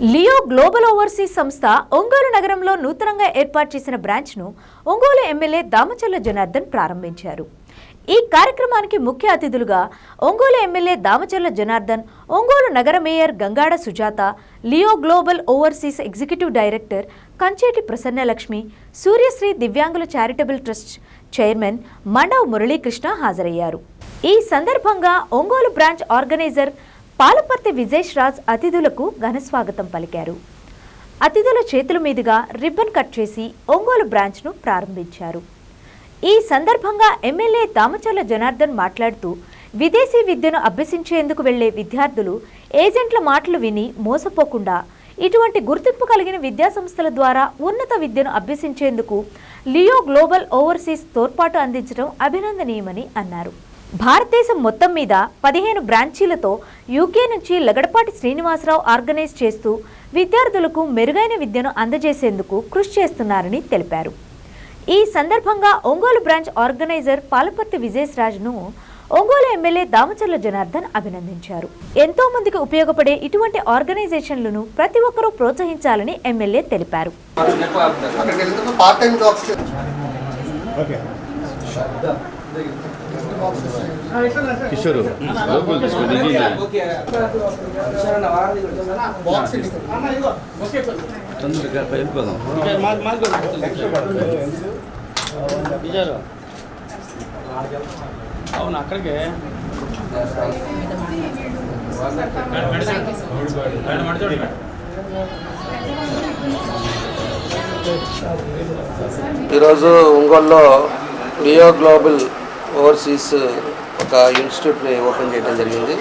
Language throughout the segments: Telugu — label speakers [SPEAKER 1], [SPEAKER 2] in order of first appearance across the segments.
[SPEAKER 1] లియో గ్లోబల్ ఓవర్సీస్ సంస్థ ఒంగోలు నగరంలో నూతనంగా ఏర్పాటు చేసిన బ్రాంచ్ను ఒంగోలు ఎమ్మెల్యే దామచల్ల జనార్దన్ ప్రారంభించారు. ఈ కార్యక్రమానికి ముఖ్య అతిథులుగా ఒంగోలు ఎమ్మెల్యే దామచల్ల జనార్దన్ ఒంగోలు నగర mayor Gangada Sujatha Leo Global overseas executive director Kancheti Prasannalakshmi Suryasri దివ్యాంగుల charitable trust chairman Mandav Muralikrishna హాజరయ్యారు. ఈ సందర్భంగా ఒంగోలు బ్రాంచ్ ఆర్గనైజర్ పాలపర్తి విజేష్ రాజ్ అతిథులకు ఘనస్వాగతం పలికారు. అతిథుల చేతుల మీదుగా రిబ్బన్ కట్ చేసి ఒంగోలు బ్రాంచ్ను ప్రారంభించారు. ఈ సందర్భంగా ఎమ్మెల్యే దామచర్ల జనార్దన్ మాట్లాడుతూ విదేశీ విద్యను అభ్యసించేందుకు వెళ్ళే విద్యార్థులు ఏజెంట్ల మాటలు విని మోసపోకుండా ఇటువంటి గుర్తింపు కలిగిన విద్యాసంస్థల ద్వారా ఉన్నత విద్యను అభ్యసించేందుకు లియో గ్లోబల్ ఓవర్సీస్ తోడ్పాటు అందించడం అభినందనీయమని అన్నారు. భారతదేశం మొత్తం మీద పదిహేను బ్రాంచీలతో యూకే నుంచి లగడపాటి శ్రీనివాసరావు ఆర్గనైజ్ చేస్తూ విద్యార్థులకు మెరుగైన విద్యను అందజేసేందుకు కృషి చేస్తున్నారని తెలిపారు. ఈ సందర్భంగా ఒంగోలు బ్రాంచ్ ఆర్గనైజర్ పాలపర్తి విజయరాజ్ను ఒంగోలు ఎమ్మెల్యే దామచర్ల జనార్దన్ అభినందించారు. ఎంతో మందికి ఉపయోగపడే ఇటువంటి ఆర్గనైజేషన్లను ప్రతి ఒక్కరూ ప్రోత్సహించాలని ఎమ్మెల్యే తెలిపారు.
[SPEAKER 2] ఓకే
[SPEAKER 3] కిషోర్ లోపల తీసుకొని
[SPEAKER 4] బాక్స్
[SPEAKER 3] తొందరగా వెళ్ళిపోదాం
[SPEAKER 5] అవును అక్కడికే
[SPEAKER 6] ఈరోజు ఒంగోలులో లియో గ్లోబల్ ఓవర్సీస్ ఒక ఇన్స్టిట్యూట్ని ఓపెన్ చేయడం జరిగింది.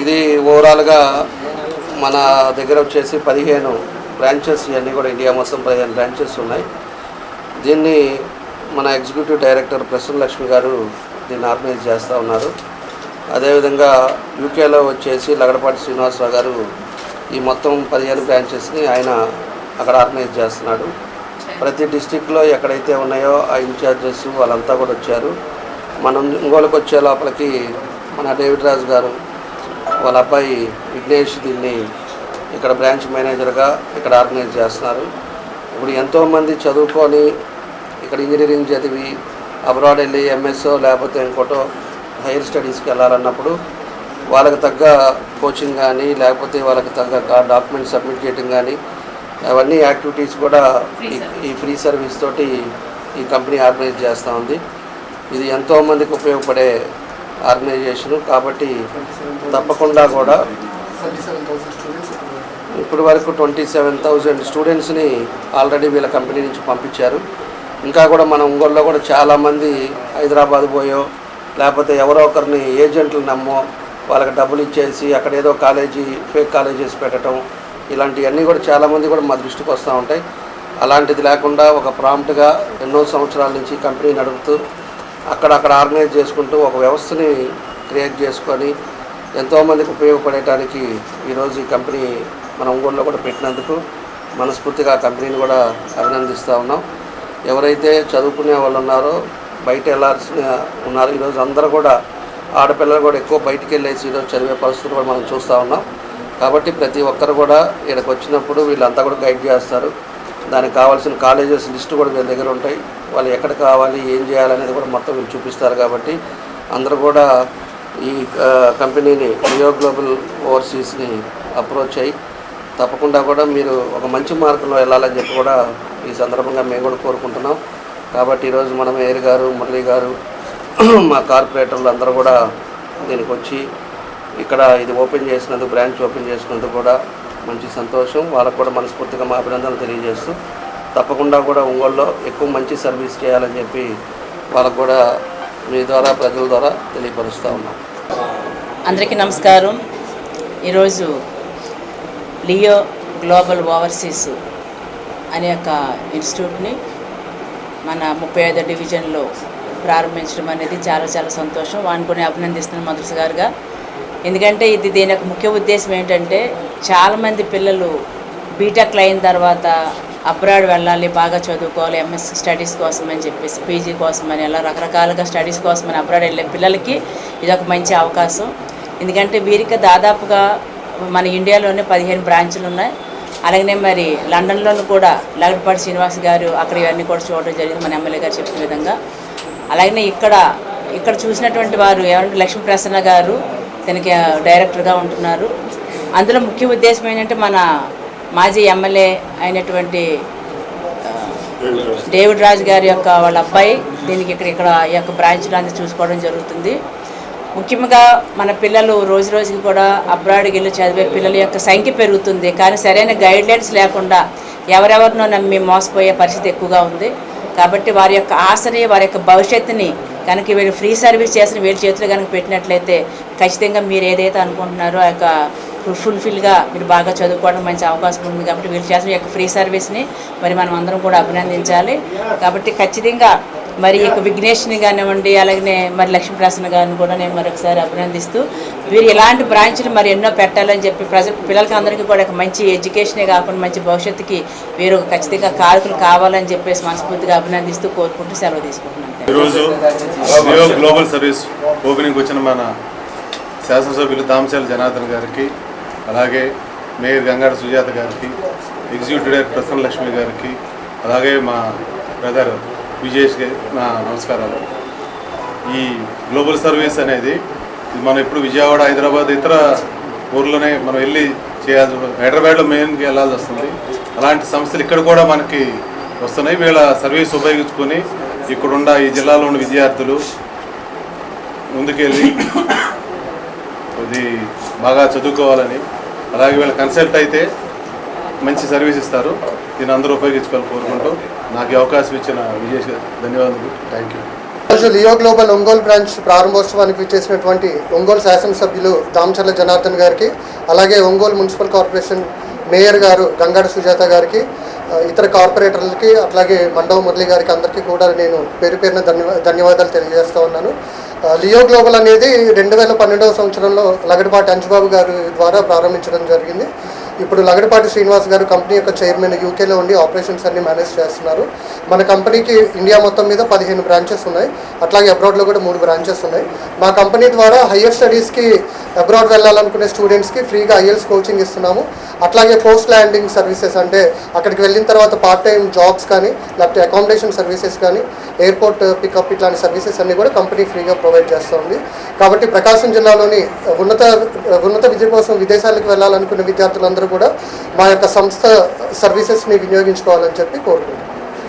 [SPEAKER 6] ఇది ఓవరాల్గా మన దగ్గర వచ్చేసి పదిహేను బ్రాంచెస్ ఇవన్నీ కూడా ఇండియా మొత్తం పదిహేను బ్రాంచెస్ ఉన్నాయి. దీన్ని మన ఎగ్జిక్యూటివ్ డైరెక్టర్ ప్రసన్న లక్ష్మి గారు దీన్ని ఆర్గనైజ్ చేస్తూ ఉన్నారు. అదేవిధంగా యూకేలో వచ్చేసి లగడపాటి శ్రీనివాసరావు గారు ఈ మొత్తం పదిహేను బ్రాంచెస్ని ఆయన అక్కడ ఆర్గనైజ్ చేస్తున్నాడు. ప్రతి డిస్టిక్లో ఎక్కడైతే ఉన్నాయో ఆ ఇన్ఛార్జెస్ వాళ్ళంతా కూడా వచ్చారు. మనం ఒంగోలుకి వచ్చే లోపలికి మన డేవిడ్ రాజు గారు వాళ్ళ అబ్బాయి విఘ్నేష్ దీన్ని ఇక్కడ బ్రాంచ్ మేనేజర్గా ఇక్కడ ఆర్గనైజ్ చేస్తున్నారు. ఇప్పుడు ఎంతోమంది చదువుకొని ఇక్కడ ఇంజనీరింగ్ చదివి అబ్రాడ్ వెళ్ళి ఎంఎస్ఓ లేకపోతే ఇంకోటో హైయర్ స్టడీస్కి వెళ్ళాలన్నప్పుడు వాళ్ళకి తగ్గ కోచింగ్ కానీ లేకపోతే వాళ్ళకి తగ్గ డాక్యుమెంట్ సబ్మిట్ చేయడం కానీ అవన్నీ యాక్టివిటీస్ కూడా ఈ- ఈ ఫ్రీ సర్వీస్ తోటి ఈ కంపెనీ ఆర్గనైజ్ చేస్తూ ఉంది. ఇది ఎంతోమందికి ఉపయోగపడే ఆర్గనైజేషన్ కాబట్టి తప్పకుండా కూడా ఇప్పటి వరకు ట్వంటీ సెవెన్ థౌజండ్ స్టూడెంట్స్ని ఆల్రెడీ వీళ్ళ కంపెనీ నుంచి పంపించారు. ఇంకా కూడా మన ఒంగోలులో కూడా చాలామంది హైదరాబాద్ పోయో లేకపోతే ఎవరో ఒకరిని ఏజెంట్లు నమ్మో వాళ్ళకి డబ్బులు ఇచ్చేసి అక్కడ ఏదో కాలేజీ ఫేక్ కాలేజెస్ పెట్టడం ఇలాంటివన్నీ కూడా చాలామంది కూడా మా దృష్టికి వస్తూ ఉంటాయి. అలాంటిది లేకుండా ఒక ప్రాంప్ట్గా ఎన్నో సంవత్సరాల నుంచి కంపెనీ నడుపుతూ అక్కడక్కడ ఆర్గనైజ్ చేసుకుంటూ ఒక వ్యవస్థని క్రియేట్ చేసుకొని ఎంతోమందికి ఉపయోగపడేటానికి ఈరోజు ఈ కంపెనీ మన ఒంగోలులో కూడా పెట్టినందుకు మనస్ఫూర్తిగా ఆ కంపెనీని కూడా అభినందిస్తూ ఉన్నాం. ఎవరైతే చదువుకునే వాళ్ళు ఉన్నారో బయట వెళ్ళాల్సిన ఉన్నారు ఈరోజు అందరూ కూడా ఆడపిల్లలు కూడా ఎక్కువ బయటికి వెళ్ళేసి ఈరోజు చదివే పరిస్థితులు కూడా మనం చూస్తూ ఉన్నాం. కాబట్టి ప్రతి ఒక్కరు కూడా ఇక్కడికి వచ్చినప్పుడు వీళ్ళంతా కూడా గైడ్ చేస్తారు. దానికి కావాల్సిన కాలేజెస్ లిస్ట్ కూడా మీ దగ్గర ఉంటాయి. వాళ్ళు ఎక్కడ కావాలి ఏం చేయాలనేది కూడా మొత్తం వీళ్ళు చూపిస్తారు కాబట్టి అందరూ కూడా ఈ కంపెనీని రియో గ్లోబల్ ఓవర్సీస్ని అప్రోచ్ అయ్యి తప్పకుండా కూడా మీరు ఒక మంచి మార్గంలో వెళ్ళాలని చెప్పి కూడా ఈ సందర్భంగా మేము కూడా కోరుకుంటున్నాం. కాబట్టి ఈరోజు మన మేయర్ గారు మురళి గారు మా కార్పొరేటర్లు అందరూ కూడా దీనికి వచ్చి ఇక్కడ ఇది ఓపెన్ చేసినందుకు బ్రాంచ్ ఓపెన్ చేసినందుకు కూడా మంచి సంతోషం. వాళ్ళకు కూడా మనస్ఫూర్తిగా మా అభినందనలు తెలియజేస్తూ తప్పకుండా కూడా ఒంగోలులో ఎక్కువ మంచి సర్వీస్ చేయాలని చెప్పి వాళ్ళకు కూడా మీ ద్వారా ప్రజల ద్వారా తెలియపరుస్తూ ఉన్నాం.
[SPEAKER 7] అందరికీ నమస్కారం. ఈరోజు లియో గ్లోబల్ ఓవర్సీస్ అనే ఒక ఇన్స్టిట్యూట్ని మన ముప్పై ఐదో డివిజన్లో ప్రారంభించడం అనేది చాలా చాలా సంతోషం. వాడిని కూడా అభినందిస్తున్నాను మధుస గారుగా. ఎందుకంటే ఇది దీని యొక్క ముఖ్య ఉద్దేశం ఏంటంటే చాలామంది పిల్లలు బీటెక్లు అయిన తర్వాత అబ్రాడ్ వెళ్ళాలి బాగా చదువుకోవాలి ఎంఎస్ స్టడీస్ కోసం అని చెప్పేసి పీజీ కోసం అని అలా రకరకాలుగా స్టడీస్ కోసం అని అబ్రాడ్ వెళ్ళే పిల్లలకి ఇది ఒక మంచి అవకాశం. ఎందుకంటే వీరికి దాదాపుగా మన ఇండియాలోనే పదిహేను బ్రాంచులు ఉన్నాయి. అలాగనే మరి లండన్లోనూ కూడా లగడపాటి శ్రీనివాస్ గారు అక్కడ ఇవన్నీ కూడా చూడడం జరిగింది మన ఎమ్మెల్యే గారు చెప్పిన విధంగా. అలాగనే ఇక్కడ ఇక్కడ చూసినటువంటి వారు ఏమంటే లక్ష్మీ ప్రసన్న గారు. దీనికి డైరెక్టర్గా ఉంటున్నారు. అందులో ముఖ్య ఉద్దేశం ఏంటంటే మన మాజీ ఎమ్మెల్యే అయినటువంటి డేవిడ్ రాజు గారి యొక్క వాళ్ళ అబ్బాయి దీనికి ఇక్కడ ఇక్కడ ఈ యొక్క బ్రాంచ్లో అంతా చూసుకోవడం జరుగుతుంది. ముఖ్యంగా మన పిల్లలు రోజు రోజుకి కూడా అబ్రాడ్కి వెళ్ళి చదివే పిల్లల యొక్క సంఖ్య పెరుగుతుంది. కానీ సరైన గైడ్లైన్స్ లేకుండా ఎవరెవరినో నమ్మి మోసపోయే పరిస్థితి ఎక్కువగా ఉంది. కాబట్టి వారి యొక్క ఆశని వారి యొక్క భవిష్యత్తుని కనుక వీళ్ళు ఫ్రీ సర్వీస్ చేసిన వీళ్ళ చేతులు కనుక పెట్టినట్లయితే ఖచ్చితంగా మీరు ఏదైతే అనుకుంటున్నారో ఆ యొక్క ఫుల్ఫిల్గా మీరు బాగా చదువుకోవడం మంచి అవకాశం ఉంది కాబట్టి వీళ్ళు చేసిన యొక్క ఫ్రీ సర్వీస్ని మరి మనం అందరం కూడా అభినందించాలి. కాబట్టి ఖచ్చితంగా మరి ఈ యొక్క విఘ్నేష్ని కానివ్వండి అలాగనే మరి లక్ష్మీప్రసన్న గారిని కూడా నేను మరొకసారి అభినందిస్తూ వీరు ఇలాంటి బ్రాంచ్లు మరి ఎన్నో పెట్టాలని చెప్పి ప్రజ పిల్లలకి అందరికీ కూడా ఒక మంచి ఎడ్యుకేషనే కాకుండా మంచి భవిష్యత్తుకి వీరు ఖచ్చితంగా కారకులు కావాలని చెప్పేసి మనస్ఫూర్తిగా అభినందిస్తూ కోరుకుంటూ సెలవు తీసుకుంటున్నాను.
[SPEAKER 5] ఈరోజు గ్లోబల్ సర్వీస్ ఓపెనింగ్ వచ్చిన మన శాసనసభ్యులు దామశాల జనార్దన్ గారికి అలాగే మేయర్ గంగాడ సుజాత గారికి ఎగ్జిక్యూటివ్ డైరెక్టర్ ప్రసన్న లక్ష్మి గారికి అలాగే మా బ్రదర్ విజేష్ గారి నా నమస్కారాలు. ఈ గ్లోబల్ సర్వీస్ అనేది మనం ఇప్పుడు విజయవాడ హైదరాబాద్ ఇతర ఊర్లోనే మనం వెళ్ళి చేయాల్సి హైదరాబాద్లో మెయిన్కి వెళ్ళాల్సి వస్తుంది. అలాంటి సంస్థలు ఇక్కడ కూడా మనకి వస్తున్నాయి. వీళ్ళ సర్వీస్ ఉపయోగించుకొని ఇక్కడున్న ఈ జిల్లాలో ఉన్న విద్యార్థులు ముందుకెళ్ళి ఇది బాగా చదువుకోవాలని అలాగే వీళ్ళ కన్సల్ట్ అయితే మంచి సర్వీస్ ఇస్తారు. దీన్ని అందరూ ఉపయోగించుకోవాలని కోరుకుంటూ నాకు అవకాశం ఇచ్చిన విజేష్ ధన్యవాదాలు థ్యాంక్ యూ
[SPEAKER 4] ఈరోజు లియో గ్లోబల్ ఒంగోలు బ్రాంచ్ ప్రారంభోత్సవానికి విచ్చేసినటువంటి ఒంగోలు శాసనసభ్యులు దామచర్ల జనార్దన్ గారికి అలాగే ఒంగోలు మున్సిపల్ కార్పొరేషన్ మేయర్ గారు గంగాడ సుజాత గారికి ఇతర కార్పొరేటర్లకి అట్లాగే మండవ మురళి గారికి అందరికీ కూడా నేను పేరు పేరున ధన్యవా ధన్యవాదాలు తెలియజేస్తూ ఉన్నాను. లియో గ్లోబల్ అనేది రెండు వేల పన్నెండవ సంవత్సరంలో లగడపాటి అంజుబాబు గారి ద్వారా ప్రారంభించడం జరిగింది. ఇప్పుడు లగడపాటి శ్రీనివాస్ గారు కంపెనీ యొక్క చైర్మన్ యూకేలో ఉండి ఆపరేషన్స్ అన్ని మేనేజ్ చేస్తున్నారు. మన కంపెనీకి ఇండియా మొత్తం మీద పదిహేను బ్రాంచెస్ ఉన్నాయి. అట్లాగే అబ్రాడ్లో కూడా మూడు బ్రాంచెస్ ఉన్నాయి. మా కంపెనీ ద్వారా హయ్యర్ స్టడీస్కి అబ్రాడ్ వెళ్ళాలనుకునే స్టూడెంట్స్కి ఫ్రీగా ఐఎల్స్ కోచింగ్ ఇస్తున్నాము. అట్లాగే పోస్ట్ ల్యాండింగ్ సర్వీసెస్ అంటే అక్కడికి వెళ్ళిన తర్వాత పార్ట్ టైం జాబ్స్ కానీ లేకపోతే అకామిడేషన్ సర్వీసెస్ కానీ ఎయిర్పోర్ట్ పికప్ ఇట్లాంటి సర్వీసెస్ అన్నీ కూడా కంపెనీ ఫ్రీగా ప్రొవైడ్ చేస్తుంది. కాబట్టి ప్రకాశం జిల్లాలోని ఉన్నత ఉన్నత విద్య కోసం విదేశాలకు వెళ్ళాలనుకునే విద్యార్థులందరూ కూడా మా యొక్క సంస్థ సర్వీసెస్ని వినియోగించుకోవాలని చెప్పి కోరుకుంటున్నాను